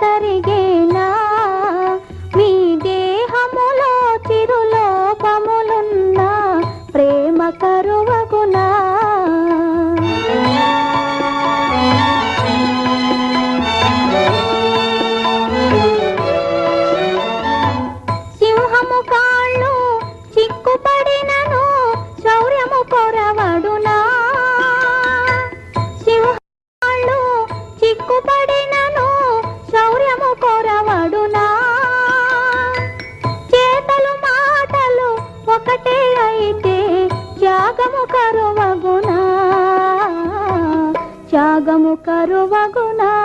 తరిగేనా? మీ దేహములో చిరులోపములున్నా ప్రేమ కరువగునా? ఒక్కటే అయితే త్యాగము కరువగునా త్యాగము కరువగునా.